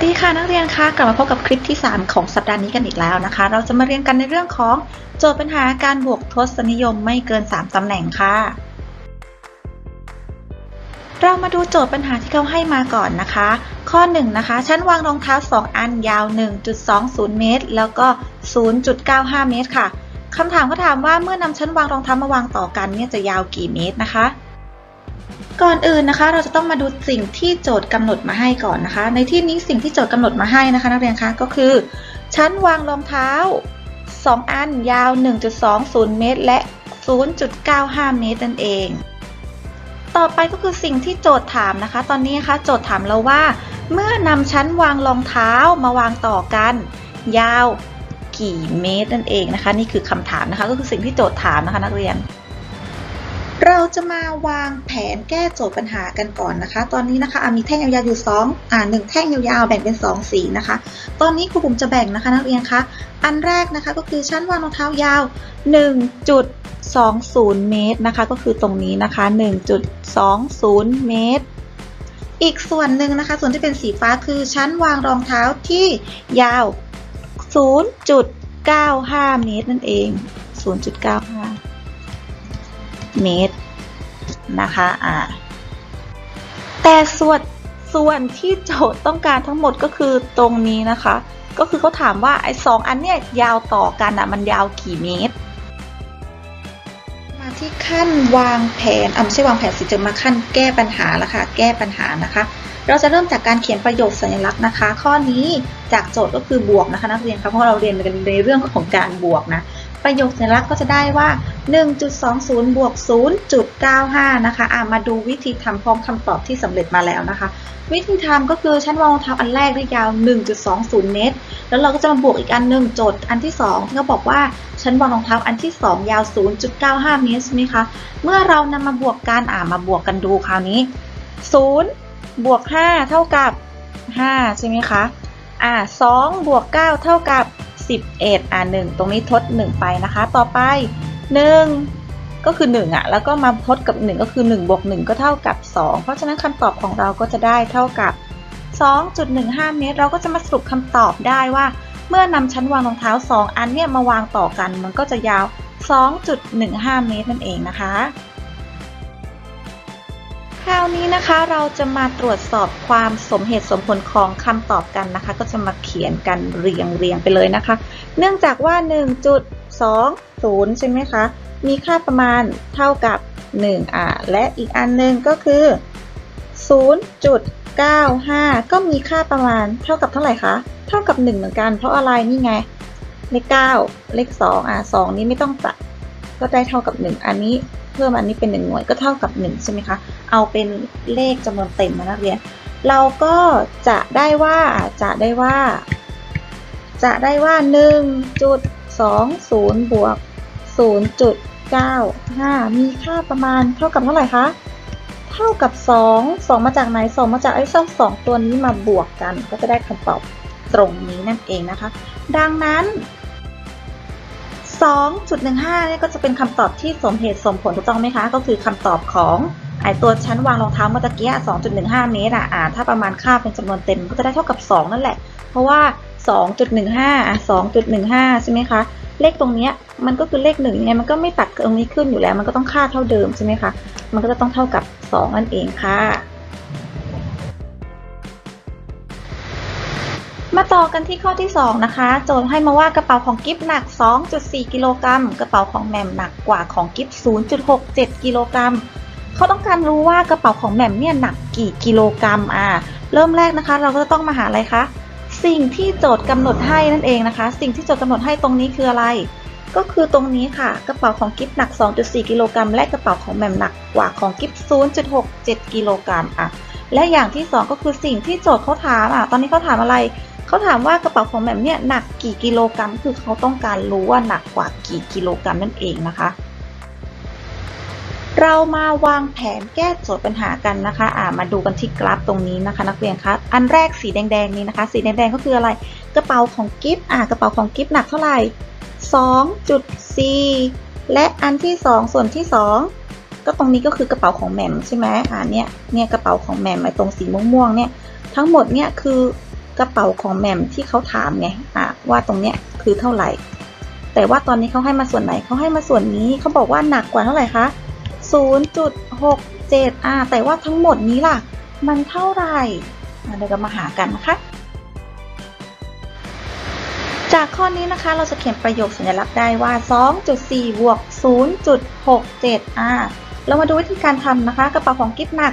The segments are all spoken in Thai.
สดีค่ะนักเรียนคะกลับมาพบกับคลิปที่ 3 ของสัปดาห์นี้กันอีกแล้วนะคะ เราจะมาเรียนกันในเรื่องของโจทย์ปัญหาการบวกทศนิยมไม่เกิน 3ตำแหน่งค่ะ เรามาดูโจทย์ปัญหาที่เขาให้มาก่อนนะคะ ข้อ 1 นะคะ ชั้นวางรองเท้า 2 อันยาว 1.20 เมตร แล้วก็ 0.95 เมตรค่ะคำถามเขาถามว่าเมื่อนำชั้นวางรองเท้ามาวางต่อกันเนี่ยจะยาวกี่เมตรนะคะ ก่อนอื่นนะคะ เราจะต้องมาดูสิ่งที่โจทย์กำหนดมาให้ก่อนนะคะ ในที่นี้สิ่งที่โจทย์กำหนดมาให้นะคะ นักเรียนคะก็คือ ชั้นวางรองเท้า 2 อันยาว 1.20 เมตร และ 0.95 เมตรนั่นเอง ต่อไปก็คือสิ่งที่โจทย์ถามนะคะ ตอนนี้นะคะโจทย์ถามเราว่า เมื่อนำชั้นวางรองเท้ามาวางต่อกัน ยาวกี่เมตรนั่นเองนะคะ นี่คือคำถามนะคะ ก็คือสิ่งที่โจทย์ถามนะคะนักเรียน เราจะมาวางแผนแก้โจทย์ปัญหากันก่อนนะคะ ตอนนี้นะคะมีแท่งยาวๆอยู่2อ่าหนึ่งแท่งยาวๆแบ่งเป็น 2 สีนะคะ ตอนนี้ครูบุ๋มจะแบ่งนะคะนักเรียนคะอันแรกนะคะก็คือชั้นวางรองเท้ายาว 1.20 เมตรนะคะ ก็คือตรงนี้นะคะ 1.20 เมตร อีกส่วนหนึ่งนะคะ ส่วนที่เป็นสีฟ้าคือชั้นวางรองเท้าที่ยาว 0.95 เมตรนั่นเอง 0.9 เมตรนะคะอ่าแต่ส่วนส่วนที่โจทย์ต้องการทั้งหมดก็คือตรงนี้นะคะ ก็คือเขาถามว่าไอ้สองอันเนี่ยยาวต่อกันอะมันยาวกี่เมตร มาที่ขั้นวางแผนอะไม่ใช่วางแผนสิจะมาขั้นแก้ปัญหาล้วค่ะแก้ปัญหานะคะ เราจะเริ่มจากการเขียนประโยคสัญลักษณ์นะคะ ข้อนี้จากโจทย์ก็คือบวกนะคะ นักเรียนคะเพราะเราเรียนกันในเรื่องของการบวกนะ ประโยคสัญลักษณ์ก็จะได้ว่า 1.20 บวก 0.95 นะคะอะมาดูวิธีทำพร้อมคำตอบที่สำเร็จมาแล้วนะคะ วิธีทำก็คือชั้นวางรองเท้าอันแรกได้ยาว 1.20 เมตร แล้วเราก็จะมาบวกอีกอันหนึ่งโจทย์อันที่2ที่เขาบอกว่าชั้นวางรองเท้าอันที่ 2 ยาว 0.95 เมตรใช่ไหมคะ เมื่อเรานำมาบวกกันอ่ามาบวกกันดูคราวนี้ 0 บวก 5 เท่ากับ 5 ใช่ไหมคะอ่า2บวก 9 เท่ากับ 11 อ่า1ตรงนี้ทด 1 ไปนะคะ ต่อไป 1 ก็คือ 1 อะ แล้วก็มาทดกับ 1 ก็คือ1บวก1ก็เท่ากับ 2 เพราะฉะนั้นคำตอบของเราก็จะได้เท่ากับ 2.15 เมตร เราก็จะมาสรุปคำตอบได้ว่า เมื่อนำชั้นวางรองเท้า 2 อันเนี่ยมาวางต่อกัน มันก็จะยาว 2.15 เมตรนั่นเองนะคะ ราวนี้นะคะเราจะมาตรวจสอบความสมเหตุสมผลของคำตอบกันนะคะ ก็จะมาเขียนกันเรียงเรียงไปเลยนะคะ เนื่องจากว่า 1.20 ใช่ไหมคะ มีค่าประมาณเท่ากับ 1 อะ และอีกอันหนึ่งก็คือ 0.95 ก็มีค่าประมาณเท่ากับเท่าไหร่คะ เท่ากับ 1 เหมือนกัน เพราะอะไรนี่ไง เลข 9 เลข 2 อะ 2 นี้ไม่ต้องตัด ก็ได้เท่ากับ 1 อันนี้เพิ่มอันนี้เป็น 1 หน่วยก็เท่ากับ 1 ใช่ไหมคะ เอาเป็นเลขจำนวนเต็มมานักเรียน เราก็จะได้ว่าจะได้ว่า จะได้ว่า 1.20 บวก 0.95 มีค่าประมาณเท่ากับเท่าไหร่คะ เท่ากับ 2 2 มาจากไหน 2 มาจากไอ้ส้ม2ตัวนี้มาบวกกัน ก็จะได้คำตอบตรงนี้นั่นเองนะคะ ดังนั้น2.15เนี่ยก็จะเป็นคำตอบที่สมเหตุสมผลถูกต้องไหมคะ ก็คือคำตอบของ ไอตัวชั้นวางรองเท้าเมื่อตะกี้อะ2.15 เมตรอะอ่าถ้าประมาณค่าเป็นจำนวนเต็มก็จะได้เท่ากับ 2 นั่นแหละ เพราะว่า 2.15อะ2.15 ใช่ไหมคะ เลขตรงเนี้ยมันก็คือเลขหนึ่งยังไงมันก็ไม่ตัดตรงนี้ขึ้นอยู่แล้ว มันก็ต้องค่าเท่าเดิมใช่ไหมคะ มันก็จะต้องเท่ากับ 2 นั่นเองค่ะ มาต่อกันที่ข้อที่ 2 นะคะ โจทย์ให้มาว่ากระเป๋าของกิฟหนัก 2.4 กิโลกรัม กระเป๋าของแหม่มหนักกว่าของกิฟ0.67 กิโลกรัม เขาต้องการรู้ว่ากระเป๋าของแหม่มเนี่ยหนักกี่กิโลกรัมอ่าเริ่มแรกนะคะ เราก็จะต้องมาหาอะไรคะสิ่งที่โจทย์กำหนดให้นั่นเองนะคะ สิ่งที่โจทย์กำหนดให้ตรงนี้คืออะไร ก็คือตรงนี้ค่ะ กระเป๋าของกิฟหนัก 2.4 กิโลกรัมและกระเป๋าของแหม่มหนักกว่าของกิฟ0.67 กิโลกรัมอะและอย่างที่สองก็คือสิ่งที่โจทย์เขาถามอะตอนนี้เขาถามอะไรเขาถามว่ากระเป๋าของแหม่มเนี่ยหนักกี่กิโลกรัม คือเขาต้องการรู้ว่าหนักกว่ากี่กิโลกรัมนั่นเองนะคะ เรามาวางแผนแก้โจทย์ปัญหากันนะคะอ่ามาดูกันที่กราฟตรงนี้นะคะ นักเรียนคะอันแรกสีแดงๆนี้นะคะ สีแดงๆก็คืออะไรกระเป๋าของกิฟต์อ่ากระเป๋าของกิฟต์หนักเท่าไหร่ 2.4 และอันที่ 2 ส่วนที่ 2 ก็ตรงนี้ก็คือกระเป๋าของแหม่มใช่ไหมอ่าเนี่ยเนี่ยกระเป๋าของแหม่มไอ้ตรงสีม่วงๆเนี่ยทั้งหมดเนี่ยคือกระเป๋าของแหม่มที่เขาถามไงอะว่าตรงเนี้ยคือเท่าไหร่ แต่ว่าตอนนี้เขาให้มาส่วนไหนเขาให้มาส่วนนี้เขาบอกว่าหนักกว่าเท่าไหร่คะ 0.67อ่าแต่ว่าทั้งหมดนี้ล่ะ มันเท่าไหร่เดี๋ยวเรามาหากันนะคะ จากข้อนี้นะคะเราจะเขียนประโยคสัญลักษณ์ได้ว่า 2.4บวก0.67อ่าเรามาดูวิธีการทำนะคะ กระเป๋าของกิฟหนัก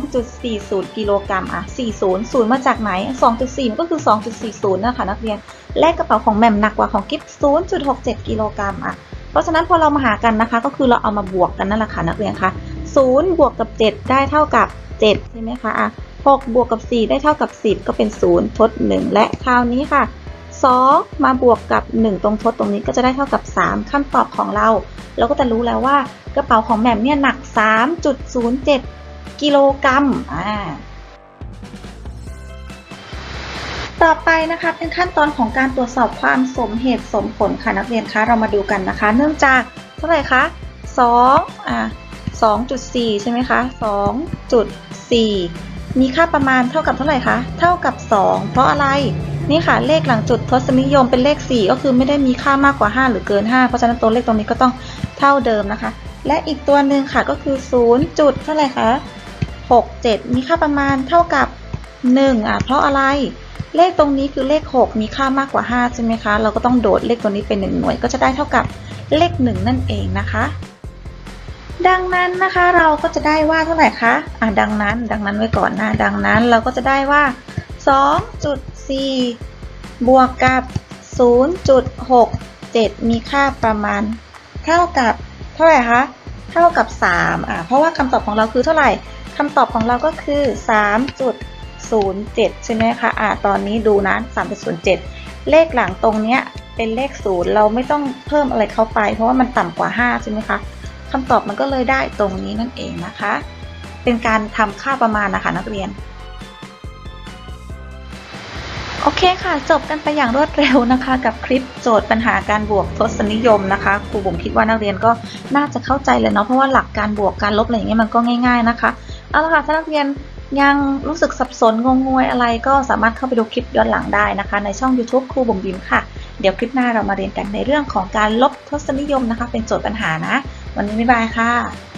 2.40 กิโลกรัมอะ40 0 มาจากไหน 2.4 มันก็คือ 2.40นะคะนักเรียน และกระเป๋าของแหม่มหนักกว่าของกิฟ0.67 กิโลกรัมอะ เพราะฉะนั้นพอเรามาหากันนะคะ ก็คือเราเอามาบวกกันนั่นแหละค่ะนักเรียนคะ0บวกกับ 7 ได้เท่ากับ 7 ใช่ไหมคะอะ6บวกกับ 4 ได้เท่ากับ 10 ก็เป็น 0 ทด 1 และคราวนี้ค่ะ 2 มาบวกกับ 1 ตรงทดตรงนี้ก็จะได้เท่ากับ 3คำตอบของเรา เราก็จะรู้แล้วว่ากระเป๋าของแหม่มเนี่ยหนัก 3.07 กิโลกรัมอ่า ต่อไปนะคะเป็นขั้นตอนของการตรวจสอบความสมเหตุสมผลค่ะนักเรียนคะเรามาดูกันนะคะ เนื่องจากเท่าไหร่คะ2อ่า2.4 ใช่ไหมคะ 2.4 มีค่าประมาณเท่ากับเท่าไหร่คะ เท่ากับ 2 เพราะอะไร นี่ค่ะ เลขหลังจุดทศนิยมเป็นเลข 4 ก็คือไม่ได้มีค่ามากกว่า 5 หรือเกิน 5 เพราะฉะนั้นตัวเลขตรงนี้ก็ต้องเท่าเดิมนะคะ และอีกตัวหนึ่งค่ะก็คือ 0 จุดเท่าไหร่คะ 67 มีค่าประมาณเท่ากับ 1 อะ เพราะอะไร เลขตรงนี้คือเลข 6 มีค่ามากกว่า 5 ใช่ไหมคะ เราก็ต้องโดดเลขตัวนี้เป็น 1 หน่วย ก็จะได้เท่ากับเลข 1 นั่นเองนะคะ ดังนั้นนะคะเราก็จะได้ว่าเท่าไหร่คะอะดังนั้น ดังนั้นไว้ก่อนนะ ดังนั้นเราก็จะได้ว่า 2.4 บวกกับ 0.67 มีค่าประมาณ เท่ากับเท่าไหร่คะ เท่ากับ 3 อะ เพราะว่าคำตอบของเราคือเท่าไหร่คำตอบของเราก็คือ 07 ใช่ไหมคะอะตอนนี้ดูนะ3.07 เลขหลังตรงเนี้ยเป็นเลข 0 เราไม่ต้องเพิ่มอะไรเข้าไป เพราะว่ามันต่ำกว่า 5 ใช่ไหมคะคำตอบมันก็เลยได้ตรงนี้นั่นเองนะคะ เป็นการทำค่าประมาณนะคะนักเรียนโอเคค่ะ จบกันไปอย่างรวดเร็วนะคะ กับคลิปโจทย์ปัญหาการบวกทศนิยมนะคะครูบุ๋มคิดว่านักเรียนก็น่าจะเข้าใจเลยเนาะเพราะว่าหลักการบวกการลบอะไรอย่างเงี้ยมันก็ง่าย ๆนะคะเอาละค่ะถ้านักเรียน ยังรู้สึกสับสนงงงวยอะไรก็สามารถเข้าไปดูคลิปย้อนหลังได้นะคะ ในช่อง YouTube ครูบุ๋มบิมค่ะ เดี๋ยวคลิปหน้าเรามาเรียนกันในเรื่องของการลบทศนิยมนะคะ เป็นโจทย์ปัญหานะ วันนี้บ๊ายบายค่ะ